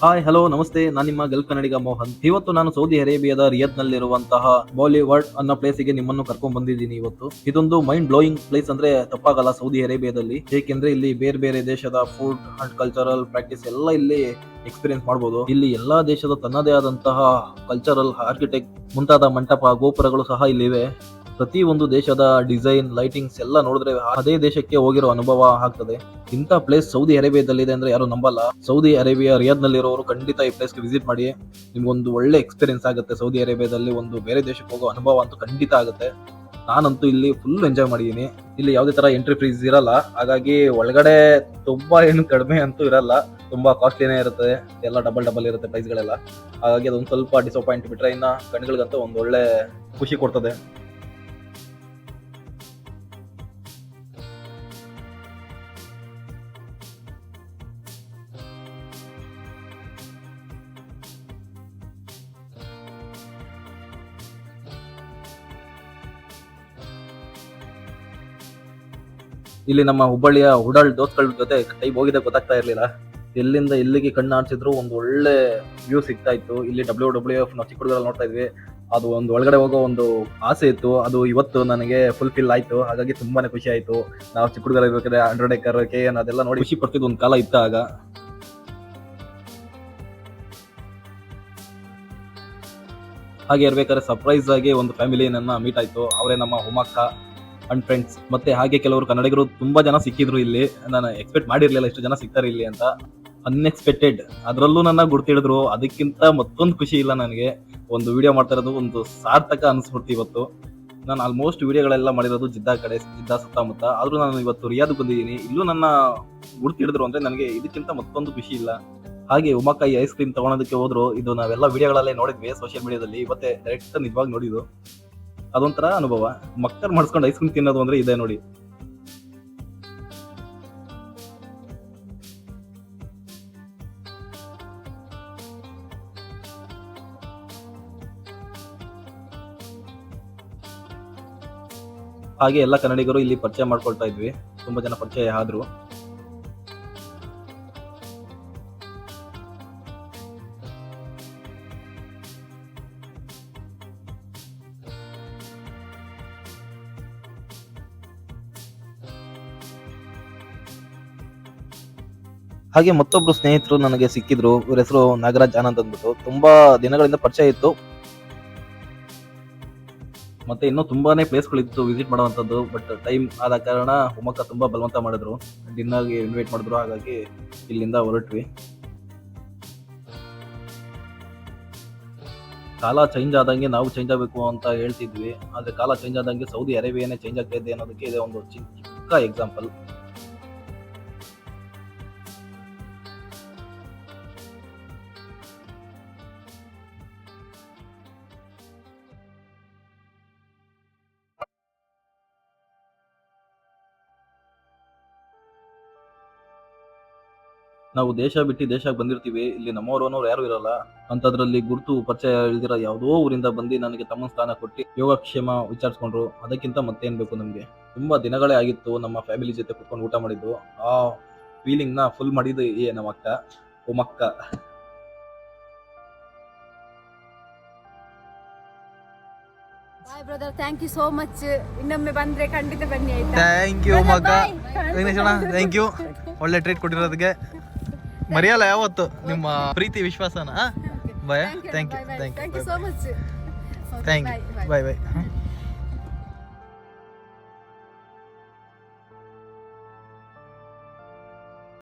Hi hello ನಮಸ್ತೆ. ನಾನು ನಿಮ್ಮ ಗಲ್ಫ್ ಕನ್ನಡಿಗ ಮೋಹನ್. ಇವತ್ತು ನಾನು ಸೌದಿ ಅರೇಬಿಯಾದ ರಿಯತ್ ನಲ್ಲಿರುವಂತಹ ಬಾಲಿವುಡ್ ಅನ್ನೋ ಪ್ಲೇಸಿಗೆ ನಿಮ್ಮನ್ನು ಕರ್ಕೊಂಡ್ ಬಂದಿದ್ದೀನಿ ಇವತ್ತು. ಇದೊಂದು ಮೈಂಡ್ ಬ್ಲೋಯಿಂಗ್ ಪ್ಲೇಸ್ ಅಂದ್ರೆ ತಪ್ಪಾಗಲ್ಲ ಸೌದಿ ಅರೇಬಿಯಾದಲ್ಲಿ. ಏಕೆಂದ್ರೆ ಇಲ್ಲಿ ಬೇರೆ ಬೇರೆ ದೇಶದ ಫುಡ್ ಅಂಡ್ ಕಲ್ಚರಲ್ ಪ್ರಾಕ್ಟೀಸ್ ಎಲ್ಲ ಇಲ್ಲಿ ಎಕ್ಸ್ಪೀರಿಯನ್ಸ್ ಮಾಡಬಹುದು ಇಲ್ಲಿ ಎಲ್ಲಾ ದೇಶದ ತನ್ನದೇ ಆದಂತಹ ಕಲ್ಚರಲ್ ಆರ್ಕಿಟೆಕ್ಟ್ ಮುಂತಾದ ಮಂಟಪ, ಗೋಪುರಗಳು ಸಹ ಇಲ್ಲಿವೆ. ಪ್ರತಿ ಒಂದು ದೇಶದ ಡಿಸೈನ್, ಲೈಟಿಂಗ್ಸ್ ಎಲ್ಲ ನೋಡಿದ್ರೆ ಅದೇ ದೇಶಕ್ಕೆ ಹೋಗಿರೋ ಅನುಭವ ಆಗ್ತದೆ. ಇಂಥ ಪ್ಲೇಸ್ ಸೌದಿ ಅರೇಬಿಯಾದಲ್ಲಿದೆ ಅಂದ್ರೆ ಯಾರು ನಂಬಲ್ಲ. ಸೌದಿ ಅರೇಬಿಯಾ ರಿಯಾದ್ ನಲ್ಲಿರೋರು ಖಂಡಿತ ಈ ಪ್ಲೇಸ್ಗೆ ವಿಸಿಟ್ ಮಾಡಿ. ನಿಮ್ಗೊಂದು ಒಳ್ಳೆ ಎಕ್ಸ್ಪೀರಿಯನ್ಸ್ ಆಗುತ್ತೆ ಸೌದಿ ಅರೇಬಿಯಾದಲ್ಲಿ ಒಂದು ಬೇರೆ ದೇಶಕ್ಕೆ ಹೋಗೋ ಅನುಭವ ಅಂತೂ ಖಂಡಿತ ಆಗುತ್ತೆ. ನಾನಂತೂ ಇಲ್ಲಿ ಫುಲ್ ಎಂಜಾಯ್ ಮಾಡಿದ್ದೀನಿ ಇಲ್ಲಿ ಯಾವುದೇ ತರ ಎಂಟ್ರಿ ಫೀಸ್ ಇರಲ್ಲ. ಹಾಗಾಗಿ ಒಳಗಡೆ ತುಂಬಾ ಏನು ಕಡಿಮೆ ಅಂತೂ ಇರಲ್ಲ. ತುಂಬಾ ಕಾಸ್ಟ್ಲಿನೇ ಇರುತ್ತೆ. ಎಲ್ಲ ಡಬಲ್ ಡಬಲ್ ಇರುತ್ತೆ ಪ್ರೈಸ್ಗಳೆಲ್ಲ ಹಾಗಾಗಿ ಅದೊಂದು ಸ್ವಲ್ಪ ಡಿಸಪಾಯಿಂಟ್ ಬಿಟ್ರೆ ಇನ್ನ ಕಣ್ಗಳಿಗಂತೂ ಒಂದು ಒಳ್ಳೆ ಖುಷಿ ಕೊಡ್ತದೆ. ಇಲ್ಲಿ ನಮ್ಮ ಹುಬ್ಬಳ್ಳಿಯ ಹುಡಾಳ್ ದೋಸ್ತಗಳ ಜೊತೆ ಕೈ ಹೋಗಿದೆ ಗೊತ್ತಾಗ್ತಾ ಇರಲಿಲ್ಲ. ಎಲ್ಲಿಂದ ಎಲ್ಲಿಗೆ ಕಣ್ಣು ಒಂದು ಒಳ್ಳೆ ವ್ಯೂ ಸಿಗ್ತಾ ಇತ್ತು. ಇಲ್ಲಿ ಡಬ್ಲ್ಯೂ ಡಬ್ಲ್ಯೂ ಎಫ್ ನಾವು ಚಿಕ್ಕ ನೋಡ್ತಾ ಇದ್ವಿ. ಅದು ಒಂದು ಒಳಗಡೆ ಹೋಗೋ ಒಂದು ಆಸೆ ಇತ್ತು. ಅದು ಇವತ್ತು ನನಗೆ ಫುಲ್ಫಿಲ್ ಆಯಿತು. ಹಾಗಾಗಿ ತುಂಬಾನೇ ಖುಷಿ ಆಯಿತು. ನಾವು ಚಿಕ್ಕ ಹುಡುಗರ ಇರ್ಬೇಕಾದ್ರೆ ಏಕರ್ ಕೆ ಎನ್ ಅದೆಲ್ಲ ನೋಡಿ ಖುಷಿ ಪಡ್ತಿದ್ದು ಒಂದು ಕಾಲ ಇತ್ತು ಆಗ ಹಾಗೆ ಇರ್ಬೇಕಾದ್ರೆ ಸರ್ಪ್ರೈಸ್ ಆಗಿ ಒಂದು ಫ್ಯಾಮಿಲಿ ನನ್ನ ಮೀಟ್ ಆಯಿತು. ಅವರೇ ನಮ್ಮ ಹುಮಕ್ಕ ಅಂಡ್ ಫ್ರೆಂಡ್ಸ್ ಮತ್ತೆ ಹಾಗೆ ಕೆಲವರು ಕನ್ನಡಿಗರು ತುಂಬಾ ಜನ ಸಿಕ್ಕಿದ್ರು ಇಲ್ಲಿ. ನಾನು ಎಕ್ಸ್ಪೆಕ್ಟ್ ಮಾಡಿರ್ಲಿಲ್ಲ ಇಷ್ಟು ಜನ ಸಿಗ್ತಾರೆ ಇಲ್ಲಿ ಅಂತ. ಅನ್ಎಕ್ಸ್ಪೆಕ್ಟೆಡ್ ಅದರಲ್ಲೂ ನನ್ನ ಗುರ್ತಿಡಿದ್ರು ಅದಕ್ಕಿಂತ ಮತ್ತೊಂದು ಖುಷಿ ಇಲ್ಲ ನನಗೆ. ಒಂದು ವಿಡಿಯೋ ಮಾಡ್ತಾ ಇರೋದು ಒಂದು ಸಾರ್ಥಕ ಅನಿಸ್ಬಿಡ್ತು ಇವತ್ತು. ನಾನು ಆಲ್ಮೋಸ್ಟ್ ವಿಡಿಯೋಗಳೆಲ್ಲ ಮಾಡಿರೋದು ಜಿದ್ದಾ ಕಡೆ, ಜಿದ್ದಾ ಸುತ್ತಮುತ್ತ. ಆದರೂ ನಾನು ಇವತ್ತು ರಿಯಾದ್ ಬಂದಿದ್ದೀನಿ. ಇಲ್ಲೂ ನನ್ನ ಗುರ್ತಿಡಿದ್ರು ಅಂದ್ರೆ ನನಗೆ ಇದಕ್ಕಿಂತ ಮತ್ತೊಂದು ಖುಷಿ ಇಲ್ಲ. ಹಾಗೆ ಉಮಾಕಾಯಿ ಐಸ್ ಕ್ರೀಮ್ ತಗೊಳೋದಕ್ಕೆ ಹೋದ್ರು. ಇದು ನಾವೆಲ್ಲ ವಿಡಿಯೋಗಳಲ್ಲೇ ನೋಡಿದ್ವಿ ಸೋಷಿಯಲ್ ಮೀಡಿಯಾದಲ್ಲಿ ಇವತ್ತೇ ಡೈರೆಕ್ಟ್ ನಿಜವಾಗಿ ನೋಡಿದ್ದು. ಅದೊಂಥರ ಅನುಭವ. ಮಕ್ಕರ್ ಮಾಡಿಸ್ಕೊಂಡು ಐಸ್ ಕ್ರೀಮ್ ತಿನ್ನೋದು ಅಂದ್ರೆ ಇದೆ ನೋಡಿ. ಹಾಗೆ ಎಲ್ಲ ಕನ್ನಡಿಗರು ಇಲ್ಲಿ ಪರಿಚಯ ಮಾಡ್ಕೊಳ್ತಾ ಇದ್ವಿ. ತುಂಬಾ ಜನ ಪರಿಚಯ ಆದ್ರು. ಹಾಗೆ ಮತ್ತೊಬ್ರು ಸ್ನೇಹಿತರು ನನಗೆ ಸಿಕ್ಕಿದ್ರು. ಇವ್ರ ಹೆಸರು ನಾಗರಾಜ್ ಆನಂದ್ ಅಂದ್ಬಿಟ್ಟು. ತುಂಬಾ ದಿನಗಳಿಂದ ಪರಿಚಯ ಇತ್ತು. ಮತ್ತೆ ಇನ್ನೂ ತುಂಬಾನೇ ಪ್ಲೇಸ್ಗಳಿತ್ತು ವಿಸಿಟ್ ಮಾಡುವಂಥದ್ದು. ಬಟ್ ಟೈಮ್ ಆದ ಕಾರಣ ಹುಮಕ್ಕ ತುಂಬಾ ಬಲವಂತ ಮಾಡಿದ್ರು. ಡಿನ್ನರ್ಗೆ ಇನ್ವೈಟ್ ಮಾಡಿದ್ರು. ಹಾಗಾಗಿ ಇಲ್ಲಿಂದ ಹೊರಟ್ವಿ. ಕಾಲ ಚೇಂಜ್ ಆದಂಗೆ ನಾವು ಚೇಂಜ್ ಆಗಬೇಕು ಅಂತ ಹೇಳ್ತಿದ್ವಿ. ಆದ್ರೆ ಕಾಲ ಚೇಂಜ್ ಆದಂಗೆ ಸೌದಿ ಅರೇಬಿಯಾನೇ ಚೇಂಜ್ ಆಗ್ತಾ ಇದೆ ಅನ್ನೋದಕ್ಕೆ ಇದೆ ಒಂದು ಚಿಕ್ಕ ಎಕ್ಸಾಂಪಲ್ ನಾವು ದೇಶ ಬಿಟ್ಟು ದೇಶಕ್ಕೆ ಬಂದಿರ್ತೀವಿ ಇಲ್ಲಿ ನಮ್ಮವರು ಅನ್ನೋರು ಯಾರು ಇರಲ್ಲ. ಅಂತದ್ರಲ್ಲಿ ಗುರುತು ಪರಿಚಯ ಇಲ್ದಿರ ಯಾವುದೋ ಊರಿಂದ ಬಂದು ನನಗೆ ತಮ್ಮ ಸ್ಥಾನ ಕೊಟ್ಟು ಯೋಗಕ್ಷೇಮ ವಿಚಾರಿಸ್ಕೊಂಡ್ರು. ಅದಕ್ಕಿಂತ ಮತ್ತೇನ್ ಬೇಕು ನಮಗೆ? ತುಂಬಾ ದಿನಗಳೇ ಆಗಿತ್ತು ನಮ್ಮ ಫ್ಯಾಮಿಲಿ ಜೊತೆ ಕುತ್ಕೊಂಡು ಊಟ ಮಾಡಿದ್ದು. ಆ ಫೀಲಿಂಗ್ನ ಫುಲ್ ಮಾಡಿದ್ದು ಏ ನಮ್ಮ ಅಕ್ಕ ಉಮಕ್ಕ bye brother thank you so much ಇನ್ನೊಮ್ಮೆ ಬಂದ್ರೆ ಖಂಡಿತ ಬನ್ನಿ ಆಯ್ತಾ? ಥ್ಯಾಂಕ್ ಯು ಮಗ ಥ್ಯಾಂಕ್ ಯು ಒಳ್ಳೆ ಟ್ರೀಟ್ ಕೊಟ್ಟಿರೋದಕ್ಕೆ. ಮರೆಯಲ್ಲ ಯಾವತ್ತು? ನಿಮ್ಮ ಪ್ರೀತಿ ವಿಶ್ವಾಸನ? Bye thank you thank you you so much thank you bye bye